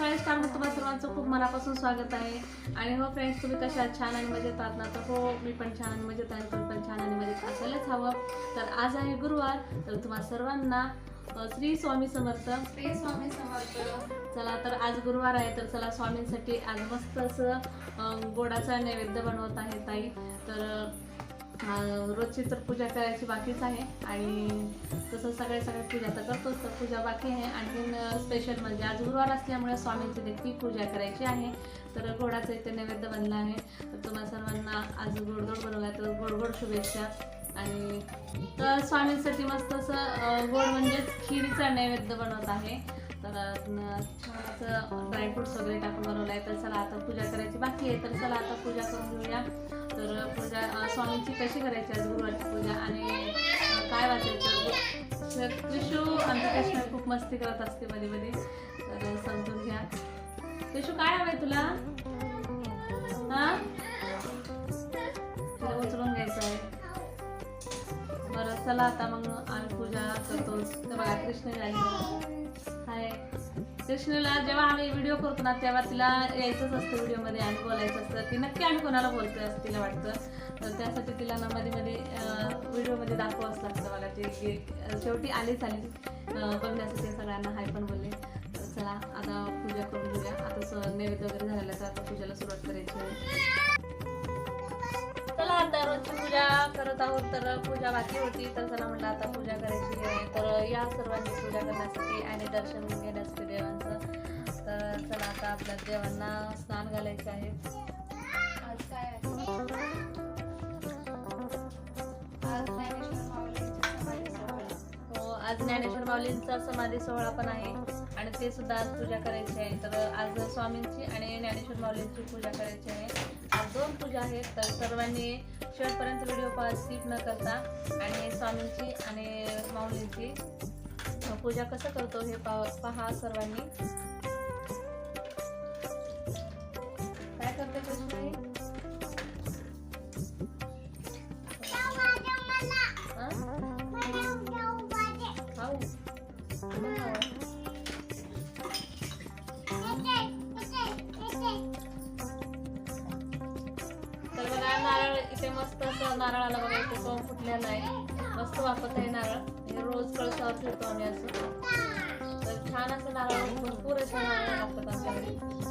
सकाळी स्टारमध्ये तुम्हाला सर्वांचं खूप मनापासून स्वागत आहे. आणि हो फ्रेंड्स तुम्ही कशा? छान आणि मजेत आहात ना? तर हो मी पण छान आणि मजेत आहे. तुम्ही पण छान आणि मजेत असायलाच हवं. तर आज आहे गुरुवार. तर तुम्हा सर्वांना श्री स्वामी समर्थ. श्री स्वामी समर्थ. चला तर आज गुरुवार आहे. तर चला स्वामींसाठी आज मस्त असं गोडाचा नैवेद्य बनवत आहे ताई. तर रोजची तर पूजा करायची बाकीच आहे. आणि तसं सगळ्या सगळ्या पूजा तर करतोच तर पूजा बाकी आहे. आणखीन स्पेशल म्हणजे आज गुरुवार असल्यामुळे स्वामींची देखील पूजा करायची आहे. तर गोडाचं इथे नैवेद्य बनला आहे. तर तुम्हाला सर्वांना आज गोडगोड बनवूया तर गोडगोड शुभेच्छा. आणि तर स्वामींसाठी मस्त असं गोड म्हणजेच खिरीचा नैवेद्य बनवत आहे. तर छान असं ड्रायफ्रुट्स वगैरे टाकून बनवलं आहे तर चला आता पूजा करायची बाकी आहे. तर चला आता पूजा करून घेऊया. तर पूजा स्वामींची कशी करायची आज गुरुवारची पूजा आणि काय वाचायचं? त्रिशू आमच्या कृष्ण खूप मस्ती करत असते मध्ये मध्ये तर समजून घ्या. त्रिशू काय हवंय तुला? हा? तुला उचलून घ्यायचं आहे. बरं चला आता मग आम्ही पूजा करतो. तर बघा कृष्ण झाली हाय. कृष्णला जेव्हा आम्ही व्हिडिओ करतो ना तेव्हा तिला यायचंच असतं व्हिडिओमध्ये आणि बोलायचं असतं. की नक्की आम्ही कोणाला बोलतोय असं तिला वाटतं. तर त्यासाठी तिला ना मध्ये मध्ये व्हिडिओमध्ये दाखवावंच लागतं मला. ती शेवटी आलीच आली. बघण्यासाठी सगळ्यांना हाय पण बोलले. तर चला आता पूजा करून घेऊया. आता स- नैवेद्य वगैरे झालेला तर आता पूजेला सुरुवात करायची चला आता रोजची पूजा करत आहोत. तर पूजा बाकी होती. तर चला म्हटलं आता पूजा करायची तर या सर्वांची पूजा करण्यासाठी आणि दर्शन घेण्यासाठी आपल्या देवांना स्नान घालायचं आहे. आज काय हो आज ज्ञानेश्वर माऊलींचा समाधी सोहळा पण आहे आणि ते सुद्धा आज पूजा करायची आहे. तर आज स्वामींची आणि ज्ञानेश्वर माऊलींची पूजा करायची आहे. आज दोन पूजा आहेत तर सर्वांनी शेवटपर्यंत व्हिडिओ पहा स्किप न करता आणि स्वामींची आणि माऊलींची पूजा कसं करतो हे पा पहा सर्वांनी. नारळाला बघा इथे कोंब फुटलेला आहे. मस्त वापरत आहे म्हणजे नारळ रोज कळसावर ठेवतो आम्ही असं. तर छान असं नारळ भरपूर असं नारळ वापरत आमच्याकडे.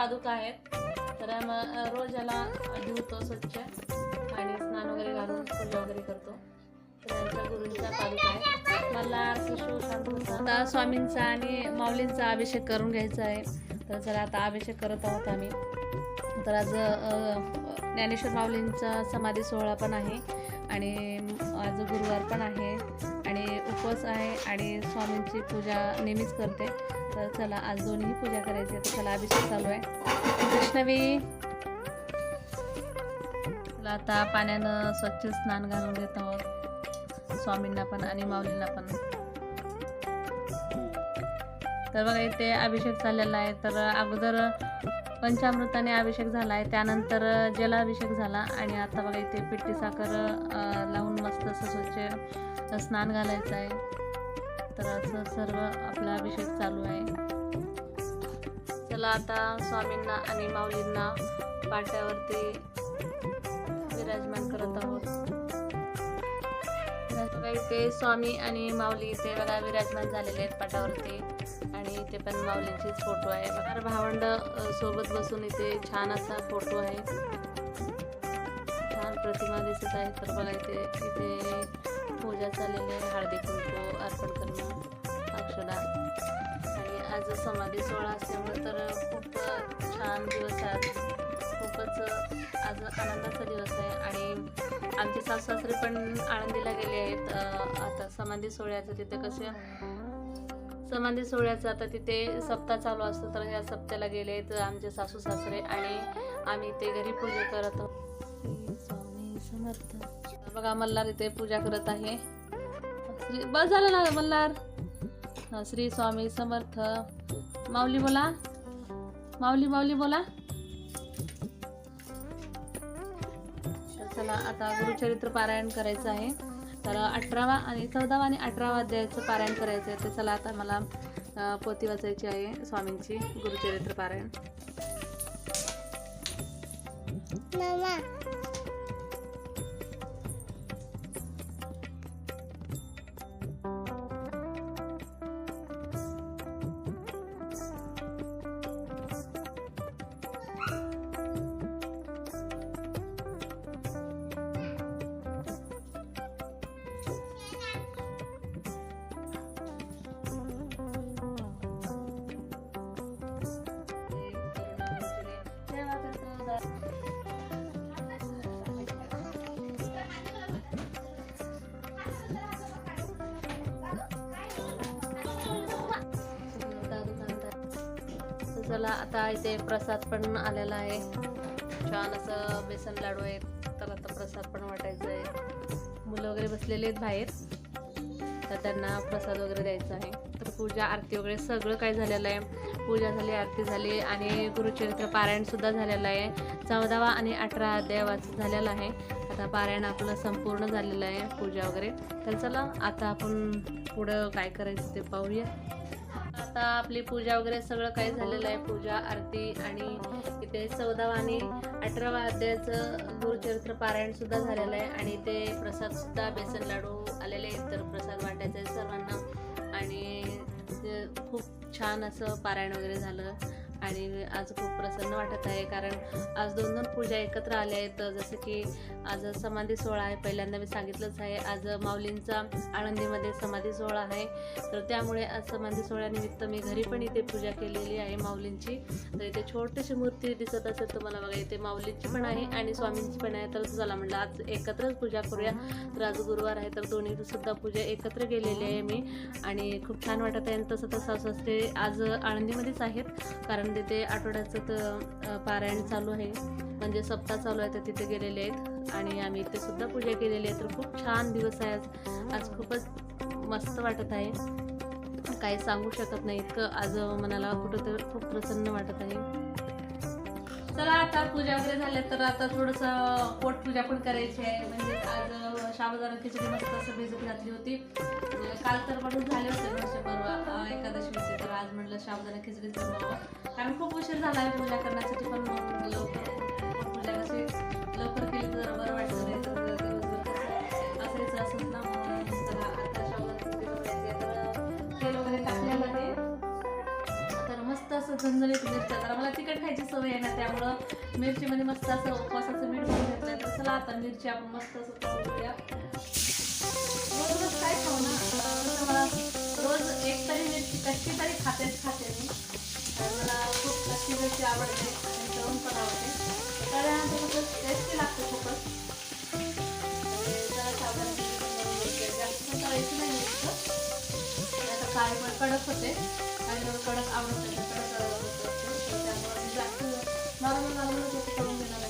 पादुका आहेत. तर रोज याला धुतो स्वच्छ. आणि स्नान वगैरे घालून पूजा वगैरे करतो. तर आमच्या गुरूंच्या पादुका मला शिशू आता स्वामींचा आणि माऊलींचा अभिषेक करून घ्यायचा आहे. तर चला आता अभिषेक करत आहोत आम्ही. तर आज ज्ञानेश्वर माऊलींचा समाधी सोहळा पण आहे. आणि आज गुरुवार पण आहे. आणि उपवास आहे. आणि स्वामींची पूजा नेहमीच करते. तर चला आज दोन्ही पूजा करायची आहे. तर चला अभिषेक चालू आहे. वैष्णवी चला आता पाण्यानं स्वच्छ स्नान घालून घेत. आहोत स्वामींना पण आणि माऊलींना पण. तर बघा इथे अभिषेक चाललेला आहे. तर अगोदर पंचामृताने अभिषेक झाला आहे. त्यानंतर जलाभिषेक झाला. आणि आता बघा इथे पिठी साखर लावून मस्त असं स्वच्छ स्नान घालायचं आहे. असं सर्व आपला अभिषेक चालू आहे. चला आता स्वामींना आणि माऊलींना पाट्यावरती विराजमान करत आहोत. बघा इथे स्वामी आणि माऊली इथे बघा विराजमान झालेले आहेत पाटावरती आणि इथे पण माऊलींचेच फोटो आहे. बघा भावंड सोबत बसून इथे छान असा फोटो आहे. छान प्रतिमा दिसत आहे. तर बघा इथे इथे पूजा चाललेली आहे. हळदी कुंकू अर्पण करणं. आज समाधी सोहळा असल्यामुळे तर खूप छान दिवस आहे. आज. खूपच आज आनंदाचा दिवस आहे. आणि आमचे सासू सासरे पण आळंदीला गेले आहेत. आता समाधी सोहळ्याचं तिथे कसे समाधी सोहळ्याचं आता तिथे सप्ताह चालू असतो तर ह्या सप्त्याला गेले तर आमचे सासू सासरे आणि आम्ही ते घरी पूजा करत आहोत. बघा मल्हार इथे पूजा करत आहे. बस झालं ना मल्हार? श्री स्वामी समर्थ. माऊली बोला. माऊली माऊली बोला. चला आता गुरुचरित्र पारायण करायचं आहे. तर अठरावा आणि चौदावा आणि अठरावा अध्यायाचं पारायण करायचं आहे तर चला आता मला पोती वाचायची आहे स्वामींची गुरुचरित्र पारायण. चला आता इथे प्रसाद पण आलेला आहे. छान असं बेसन लाडू आहेत. तर आता प्रसाद पण वाटायचा आहे मुलं वगैरे बसलेले आहेत बाहेर. तर त्यांना प्रसाद वगैरे द्यायचा आहे. तर पूजा आरती वगैरे सगळं काय झालेलं आहे. पूजा झाली आरती झाली आणि गुरुचरित्र पारायणसुद्धा झालेलं आहे. चौदावा आणि अठरा देवाचं झालेलं झालेला आहे. आता पारायण आपलं संपूर्ण झालेलं आहे पूजा वगैरे. तर चला आता आपण पुढं काय करायचं ते पाहूया. आता आपली पूजा वगैरे सगळं काही झालेलं आहे. पूजा आरती आणि इथे चौदावा आणि अठरावा अध्यायाचं गुरुचरित्र पारायण सुद्धा झालेलं आहे. आणि ते प्रसाद सुद्धा बेसन लाडू आलेले आहेत. तर प्रसाद वाटायचा आहे सर्वांना. आणि खूप छान असं पारायण वगैरे झालं. आज खूप प्रसन्न वाटत आहे. कारण आज दोन दोन पूजा एकत्र आल्या आहेत. जसं की आज समाधी सोहळा आहे. पहिल्यांदा मी सांगितलंच आहे. आज माऊलींचा आळंदीमध्ये समाधी सोहळा आहे. तर त्यामुळे आज समाधी सोहळ्यानिमित्त मी घरी पण इथे पूजा केलेली आहे माऊलींची. तर इथे छोटीशी मूर्ती दिसत असेल तुम्हाला बघा इथे माऊलींची पण आहे आणि स्वामींची पण आहे. तर चला म्हटलं आज एकत्रच पूजा करूया. तर आज गुरुवार आहे तर दोन्ही सुद्धा पूजा एकत्र केलेली आहे मी. आणि खूप छान वाटत आहे आणि तसं तसं असं ते आज आळंदीमध्येच आहेत. कारण तिथे आठवड्याचं तर पारायण चालू आहे. म्हणजे सप्ताह चालू आहे तर तिथे गेलेले आहेत. आणि आम्ही इथे सुद्धा पूजा केलेली आहे. तर खूप छान दिवस आहे आज. आज खूपच मस्त वाटत आहे. काही सांगू शकत नाही. इतकं आज मनाला कुठं तर खूप प्रसन्न वाटत आहे. चला आता पूजा वगैरे झाल्या तर आता थोडंसं पोटपूजा पण करायची आहे म्हणजे आज साबुदाणा खिचडी मस्त असं भिजत घातली होती काल तर म्हणून झाले होते वर्ष परवा एकादशीचे तर आज म्हटलं साबुदाणा खिचडी बनवावं कारण खूप उशीर झाला आहे पूजा करण्यासाठी पण लवकर पूजा कशी लवकर केली तर बरं वाटतं नाही तर असंच ना असं झणझणीत मिरच्या जरा. मला तिखट खायची सवय आहे ना त्यामुळं मिरचीमध्ये मस्त असं उपवासाचं मीठ भरून घेतलं तर चला आता मिरची आपण मस्त असं करूया. घेऊया काय खाऊ ना? तसं मला रोज एक तरी मिरची कशी तरी खातेच खाते मी. मला खूप कच्ची मिरची आवडते आणि तळून पण आवडते. तळल्यानंतर कसं टेस्टी लागते खूपच. जरा साबण जास्त पण तळायची नाही मिरचं आता काळी पण कडक होते. आणि जरा कडक आवडत नाही कडक आवडत असते तर त्यामुळे मी जास्त नॉर्मल नॉर्मल होते करून घेणार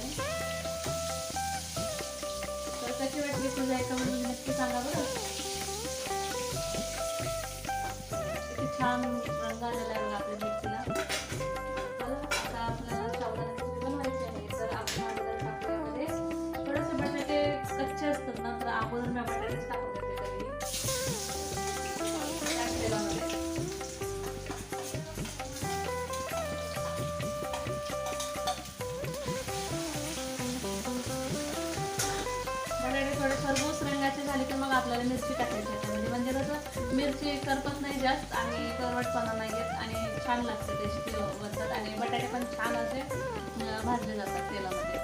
थोडे खरबूस रंगाचे झाले की मग आपल्याला मिरची टाकायची त्याच्यामध्ये म्हणजे, म्हणजे कसं मिरची करपत नाही जास्त आणि करवटपणा नाही येत आणि छान लागते किलो बनतात आणि बटाटे पण छान असे भाजले जातात तेलामध्ये.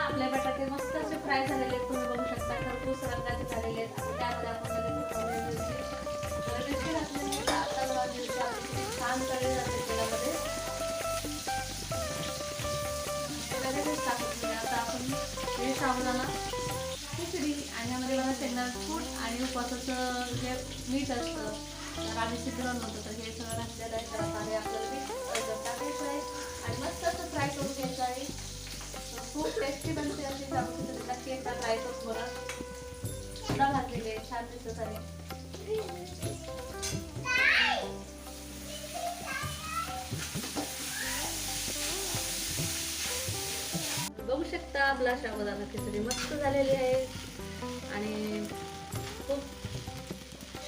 आपले बटाटे मस्त असे फ्राय झालेले आहेत. तुम्ही बघू शकता खरपूस रंगाचे झालेले आहेत. त्यामध्ये आपण मिरची आता मिरची छान तळली जाते तेलामध्ये. आपण हे साबुदाणा खिचडी आणि यामध्ये मला शेंगदाणा फूट आणि उपवासाचं जे मीठ असतं तर आम्ही सिद्धराम म्हणतो तर हे सगळं घातलेलं आहे. तर आता आपल्याला ते टाकायचं आहे आणि मस्त असं फ्राय करून घ्यायचं आहे. खूप टेस्टी बनते अशी जाऊन नक्की एकदा ट्राय करून बरं सुद्धा घातलेले आहे, छान दिसत आहे. आपला साबुदाणा खिचडी मस्त झालेली आहे. आणि खूप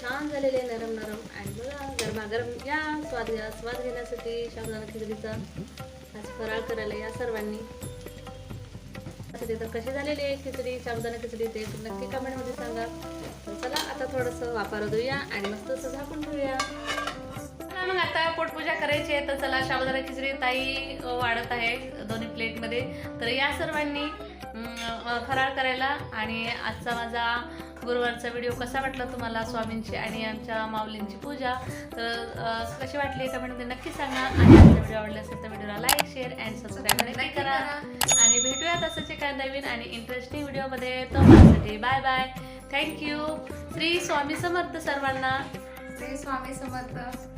छान झालेली आहे नरम नरम. आणि बघा गरमागरम या स्वाद घ्या स्वाद घेण्यासाठी साबुदाणा खिचडीचा आज फराळ करायला या सर्वांनी. तर कशी झालेली आहे खिचडी साबुदाणा खिचडी ते नक्की कमेंटमध्ये सांगा. चला आता थोडंसं वापर देऊया आणि मस्त असं झाकून ठेवूया. मग आता पोटपूजा करायची आहे तर चला साबुदाणा खिचडी ताई वाढत आहे दोन्ही प्लेटमध्ये. तर या सर्वांनी फराळ करायला आणि आजचा माझा गुरुवारचा व्हिडिओ कसा वाटला तुम्हाला स्वामींची आणि आमच्या माऊलींची पूजा? तर कशी वाटली कमेंटमध्ये नक्की सांगा. आणि आमचा व्हिडिओ आवडला असेल तर व्हिडिओला लाईक शेअर अँड सबस्क्राईब नक्की करा. आणि भेटूयात असंच एका नवीन आणि इंटरेस्टिंग व्हिडिओमध्ये. तोपर्यंत bye bye thank you Shri Swami Samarth सर्वांना. श्री स्वामी समर्थ.